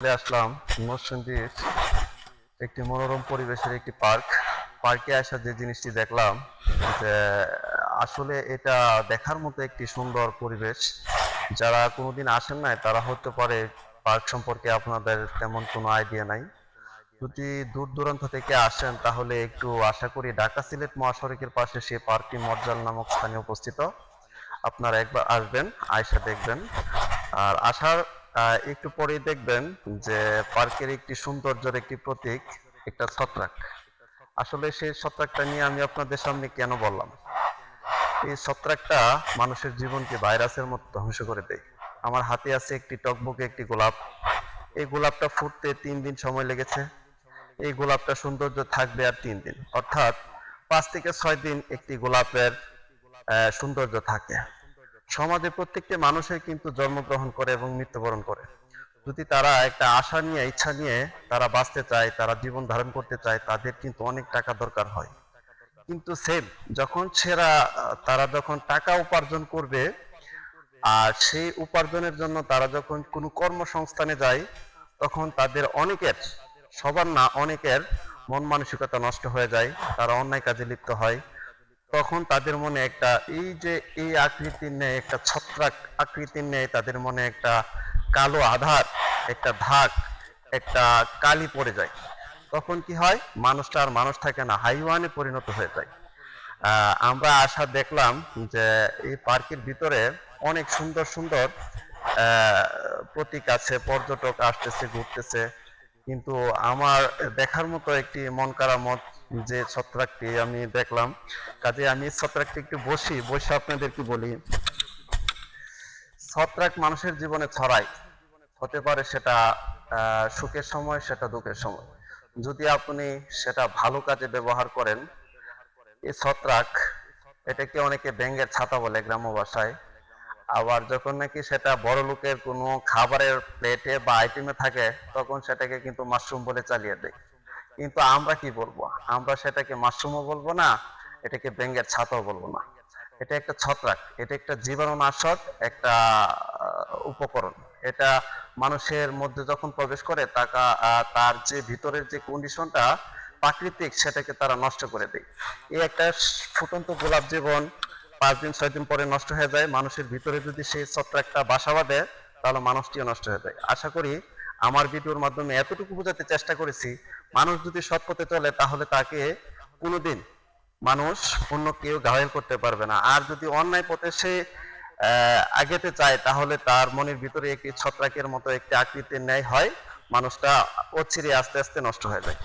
চলে আসলাম নরসিংদীর একটি মনোরম পরিবেশের একটি পার্ক। পার্কে আসা যে জিনিসটি দেখলাম, যে আসলে এটা দেখার মতো একটি সুন্দর পরিবেশ। যারা কোনোদিন আসেন নাই, তারা হতে পারে পার্ক সম্পর্কে আপনাদের তেমন কোনো আইডিয়া নাই। যদি দূর দূরান্ত থেকে আসেন, তাহলে একটু আশা করি ঢাকা সিলেট মহাসড়কের পাশে সে পার্কটি মর্জাল নামক স্থানে উপস্থিত আপনারা একবার আসবেন আয়সা দেখবেন। আর আসার একটু পরেই দেখবেন যে পার্কের একটি সৌন্দর্যের একটি প্রতীক, একটা ছত্রাক। আসলে সেই ছত্রাকটা নিয়ে আমি আপনাদের সামনে কেন বললাম? এই ছত্রাকটা মানুষের জীবনকে ভাইরাসের মতো ধ্বংস করে দেয়। আমার হাতে আছে একটি টকবকে একটি গোলাপ। এই গোলাপটা ফুটতে তিন দিন সময় লেগেছে। এই গোলাপটা সৌন্দর্য থাকবে আর তিন দিন। অর্থাৎ পাঁচ থেকে ছয় দিন একটি গোলাপের সৌন্দর্য থাকে। সমাজে প্রত্যেকটা মানুষের কিন্তু জন্মগ্রহণ করে এবং মৃত্যুবরণ করে। যদি তারা একটা আশা নিয়ে, ইচ্ছা নিয়ে তারা বাঁচতে চায়, তারা জীবন ধারণ করতে চায়, তাদের কিন্তু অনেক টাকা দরকার হয়। কিন্তু সেম যখন সেরা, তারা যখন টাকা উপার্জন করবে, আর সেই উপার্জনের জন্য তারা যখন কোনো কর্মসংস্থানে যায়, তখন তাদের অনেকের, সবার না অনেকের মন মানসিকতা নষ্ট হয়ে যায়, তারা অন্যায় কাজে লিপ্ত হয়। তখন তাদের মনে একটা, এই যে এই আকৃতির নেই একটা ছত্রাক আকৃতির নেই তাদের মনে একটা কালো আধার, একটা ধাক একটা কালি পড়ে যায়। তখন কি হয়? মানুষটা আর মানুষ থাকে না, হাইওয়ানে পরিণত হয়ে যায়। আমরা আসা দেখলাম যে এই পার্কের ভিতরে অনেক সুন্দর সুন্দর প্রতীক আছে, পর্যটক আসতেছে, ঘুরতেছে। কিন্তু আমার দেখার মতো একটি মন কারামত যে ছত্রাকটি আমি দেখলাম, কাজে আমি ছত্রাকটি একটু বসি, বসে আপনাদেরকে বলি। ছত্রাক মানুষের জীবনে ছড়ায়। হতে পারে সেটা সুখের সময়, সেটা দুঃখের সময়। যদি আপনি সেটা ভালো কাজে ব্যবহার করেন, এই ছত্রাক এটাকে অনেকে ব্যাঙ্গের ছাতা বলে গ্রাম্য আবার যখন নাকি সেটা বড় লোকের কোনো খাবারের প্লেটে বা আইটেমে থাকে, তখন সেটাকে কিন্তু মাশরুম বলে চালিয়ে দেয়। কিন্তু আমরা কি বলব? আমরা সেটাকে মাশরুমও বলব না, এটাকে ব্যাঙ্গের ছাতাও বলব না। এটা একটা ছত্রাক, এটা একটা জীবাণুনাশক, একটা উপকরণ। এটা মানুষের মধ্যে যখন প্রবেশ করে, তাকা তার যে ভিতরের যে কন্ডিশনটা প্রাকৃতিক, সেটাকে তারা নষ্ট করে দেয়। এই একটা ফুটন্ত গোলাপ জীবন পাঁচ দিন, ছয় দিন পরে নষ্ট হয়ে যায়। মানুষের ভিতরে যদি সেই ছত্রাকটা বাসা বাঁধে, তাহলে মানুষটিও নষ্ট হয়ে যায়। আশা করি আমার ভিডিওর মাধ্যমে এতটুকু বোঝাতে চেষ্টা করেছি, মানুষ যদি সৎ পথে চলে তাহলে তাকে কোনোদিন মানুষ অন্য কেউ ঘায়ল করতে পারবে না। আর যদি অন্যায় পথে সে আগেতে চায়, তাহলে তার মনের ভিতরে একটি ছত্রাকের মতো একটি আকৃতির ন্যায় হয়, মানুষটা অচিরে আস্তে আস্তে নষ্ট হয়ে যায়।